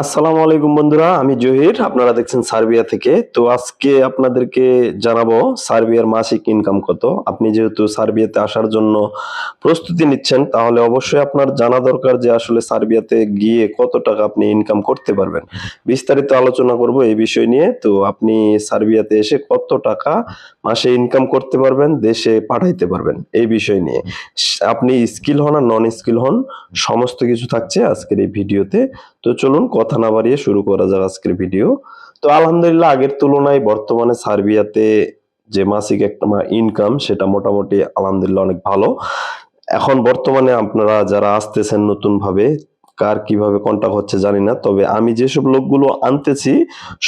আসসালামু আলাইকুম বন্ধুরা, আমি জহির, আপনারা দেখছেন সার্বিয়া থেকে। তো আজকে আপনাদেরকে জানাব সার্বিয়ার মাসিক ইনকাম কত। আপনি যেহেতু সার্বিয়াতে আসার জন্য প্রস্তুতি নিচ্ছেন, তাহলে অবশ্যই আপনার জানা দরকার যে আসলে সার্বিয়াতে গিয়ে কত টাকা আপনি ইনকাম করতে পারবেন। বিস্তারিত আলোচনা করব এই বিষয় নিয়ে। তো আপনি সার্বিয়াতে এসে কত টাকা মাসে ইনকাম করতে পারবেন, দেশে পাঠাইতে পারবেন, এই বিষয় নিয়ে। আপনি স্কিল হন আর নন স্কিল হন, সমস্ত কিছু থাকছে আজকের এই ভিডিওতে। তো চলুন কথা না বাড়িয়ে শুরু করা যাক আজকের ভিডিও তো আলহামদুলিল্লাহ, আগের তুলনায় বর্তমানে সার্বিয়াতে যে মাসিক একটা ইনকাম সেটা মোটামুটি আলহামদুলিল্লাহ অনেক ভালো। এখন বর্তমানে আপনারা যারা আসতেছেন নতুন ভাবে কার কীভাবে কন্টাক্ট হচ্ছে জানি না, তবে আমি যেসব লোকগুলো আনতেছি,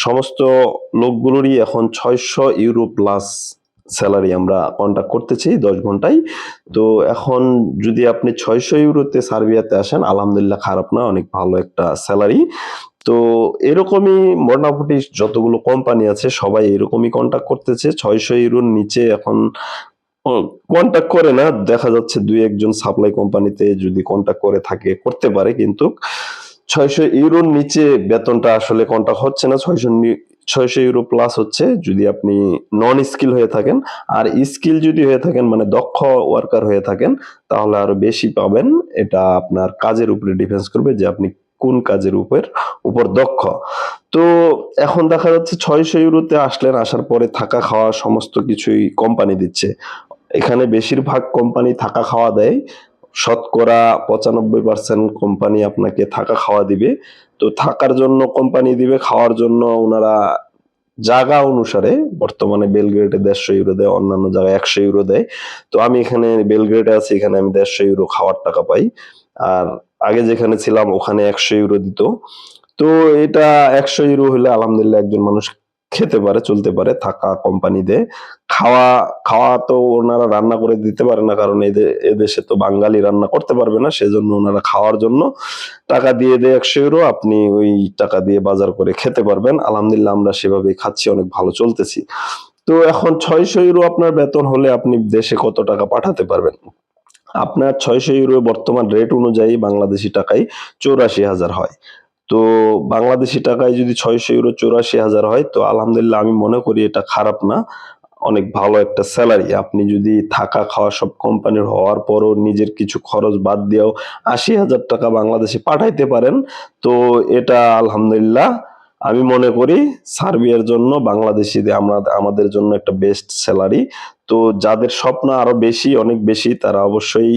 সমস্ত লোকগুলোরই এখন ছয়শো ইউরো প্লাস স্যালারি আমরা কন্টাক্ট করতেছি দশ ঘন্টায়। তো এখন যদি আপনি ছয়শো ইউরোতে সার্বিয়াতে আসেন, আলহামদুলিল্লাহ খারাপ না, অনেক ভালো একটা স্যালারি তো এরকমই মোটামুটি যতগুলো কোম্পানি আছে, সবাই এরকমই কন্টাক্ট করতেছে। ছয়শো ইউরোর নিচে এখন কন্টাক্ট করে না, দেখা যাচ্ছে দুই একজন সাপ্লাই কোম্পানিতে যদি কন্টাক্ট করে থাকে, করতে পারে, কিন্তু ছয়শো ইউরোর নিচে বেতনটা আসলে কন্টাক্ট হচ্ছে না। ছয়শো ছয়শো ইউরো প্লাস হচ্ছে যদি আপনি নন স্কিল হয়ে থাকেন। আর স্কিল যদি হয়ে থাকেন মানে দক্ষ ওয়ার্কার হয়ে থাকেন, তাহলে আরও বেশি পাবেন। এটা আপনার কাজের উপরে ডিফেন্স করবে যে আপনি কোন কাজের উপর উপর দক্ষ। তো এখন দেখা যাচ্ছে ছয়শো ইউরোতে আসলেন, আসার পরে থাকা খাওয়া সমস্ত কিছুই কোম্পানি দিচ্ছে। এখানে বেশিরভাগ কোম্পানি থাকা খাওয়া দেয়। শতকরা পঁচানব্বই পার্সেন্ট কোম্পানি আপনাকে থাকা খাওয়া দিবে। তো থাকার জন্য কোম্পানি দিবে, খাওয়ার জন্য ওনারা জায়গা অনুসারে, বর্তমানে বেলগ্রেডে দেড়শো ইউরো দেয়, অন্যান্য জায়গায় একশো ইউরো দেয়। তো আমি এখানে বেলগ্রেডে আছি, এখানে আমি দেড়শো ইউরো খাওয়ার টাকা পাই। আর আগে যেখানে ছিলাম, ওখানে একশো ইউরো দিত। তো এটা একশো ইউরো হলে আলহামদুলিল্লাহ একজন মানুষ খেতে পারে, চলতে পারে, থাকা কোম্পানিতে খাওয়া খাওয়া তো ওনারা রান্না করে দিতে পারে না, কারণ এদের এদেশে তো বাঙালি রান্না করতে পারবে না, সেজন্য ওনারা খাওয়ার জন্য টাকা দিয়ে দেয় একশো ইউরো আপনি ওই টাকা দিয়ে বাজার করে খেতে পারবেন। আলহামদুলিল্লাহ আমরা সেভাবেই খাচ্ছি, অনেক ভালো চলতেছি। তো এখন ছয়শো ইউরো আপনার বেতন হলে আপনি দেশে কত টাকা পাঠাতে পারবেন? আপনার ছয়শো ইউরো বর্তমান রেট অনুযায়ী বাংলাদেশি টাকায় চৌরাশি হাজার হয়। তো বাংলাদেশি টাকায় যদি ছয়শো ইউরো চৌরাশি হাজার হয়, তো আলহামদুলিল্লাহ আমি মনে করি এটা খারাপ না। অনেক ভালো একটা স্যালারি আপনি যদি থাকা খাওয়া সব কোম্পানির হওয়ার পরও নিজের কিছু খরচ বাদ দিয়েও আশি হাজার টাকা বাংলাদেশে পাঠাইতে পারেন, তো এটা আলহামদুলিল্লাহ আমি মনে করি সার্বিয়ার জন্য, বাংলাদেশিদের আমরা, আমাদের জন্য একটা বেস্ট স্যালারি তো যাদের স্বপ্ন আরও বেশি, অনেক বেশি, তারা অবশ্যই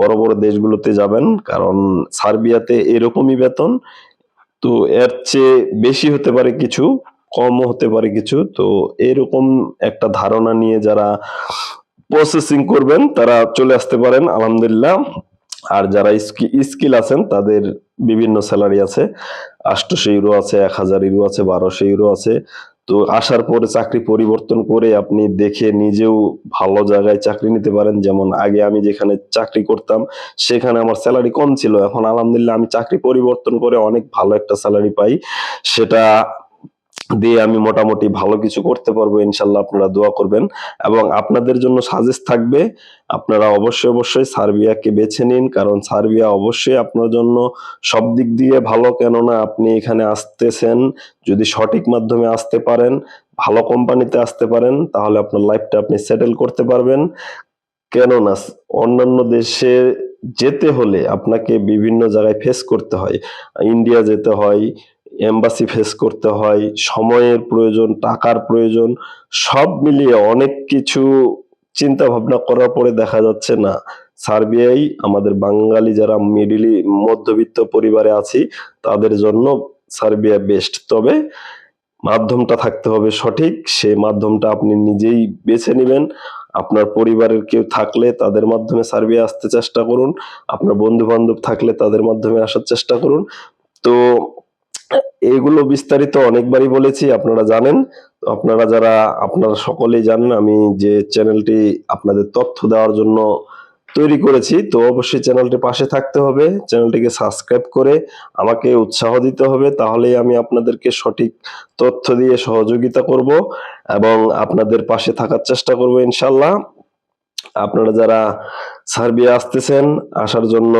বড় বড় দেশগুলোতে যাবেন, কারণ সার্বিয়াতে এরকমই বেতন। তো এর চেয়ে বেশি হতে পারে কিছু, কমও হতে পারে কিছু। তো এরকম একটা ধারণা নিয়ে যারা প্রসেসিং করবেন, তারা চলে আসতে পারেন, আলহামদুলিল্লাহ। আর যারা স্কিল আছেন, তাদের বিভিন্ন স্যালারি আছে। আটশোশো ইউরো আছে, এক হাজার ইউরো আছে, বারোশো ইউরো আছে। তো আসার পরে চাকরি পরিবর্তন করে আপনি দেখে নিজেও ভালো জায়গায় চাকরি নিতে পারেন। যেমন আগে আমি যেখানে চাকরি করতাম, সেখানে আমার স্যালারি কম ছিল। এখন আলহামদুলিল্লাহ আমি চাকরি পরিবর্তন করে অনেক ভালো একটা স্যালারি পাই। সেটা দিয়ে আমি মোটামুটি ভালো কিছু করতে পারব, ইনশাল্লাহ আপনারা দোয়া করবেন। এবং আপনাদের জন্য সাজেস্ট থাকবে, আপনারা অবশ্যই অবশ্যই সার্বিয়াকে বেছে নিন, কারণ সার্বিয়া অবশ্যই আপনার জন্য সব দিক দিয়ে ভালো, কেননা আপনি এখানে আসতেছেন, যদি সঠিক মাধ্যমে আসতে পারেন, ভালো কোম্পানিতে আসতে পারেন, তাহলে আপনার লাইফটা আপনি সেটেল করতে পারবেন। কেননা অন্যান্য দেশে যেতে হলে আপনাকে বিভিন্ন জায়গায় ফেস করতে হয়। ইন্ডিয়া যেতে হয় এম্বাসি ফেস করতে হয়, সময়ের প্রয়োজন, টাকার প্রয়োজন, সব মিলিয়ে অনেক কিছু চিন্তা ভাবনা করার পরে দেখা যাচ্ছে না। সার্বিয়াই আমাদের বাঙালি যারা মিডিলি মধ্যবিত্ত পরিবারে আছি, তাদের জন্য সার্বিয়া বেস্ট তবে মাধ্যমটা থাকতে হবে সঠিক সেই মাধ্যমটা আপনি নিজেই বেছে নেবেন। আপনার পরিবারের কেউ থাকলে তাদের মাধ্যমে সার্বিয়া আসতে চেষ্টা করুন। আপনার বন্ধু বান্ধব থাকলে তাদের মাধ্যমে আসার চেষ্টা করুন। তো এগুলো বিস্তারিত অনেকবারই বলেছি, আপনারা জানেন। আপনারা যারা, আপনারা সকলেই জানেন আমি যে চ্যানেলটি আপনাদের তথ্য দেওয়ার জন্য তৈরি করেছি, তো অবশ্যই চ্যানেলটি পাশে থাকতে হবে, চ্যানেলটিকে সাবস্ক্রাইব করে আমাকে উৎসাহ দিতে হবে, তাহলেই আমি আপনাদেরকে সঠিক তথ্য দিয়ে সহযোগিতা করব এবং আপনাদের পাশে থাকার চেষ্টা করব ইনশাল্লাহ আপনারা যারা সার্বিয়া আসতেছেন, আসার জন্য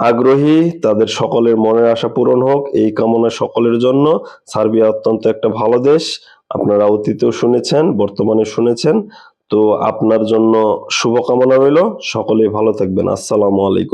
আগ্রহী, তাদের সকলের মনের আশা পূরণ হোক, এই কামনা সকলের জন্য। সার্বিয়া অত্যন্ত একটা ভালো দেশ, আপনারা অতীতেও শুনেছেন বর্তমানে শুনেছেন। তো আপনার জন্য শুভকামনা রইল, সকলেই ভালো থাকবেন। আসসালামু আলাইকুম।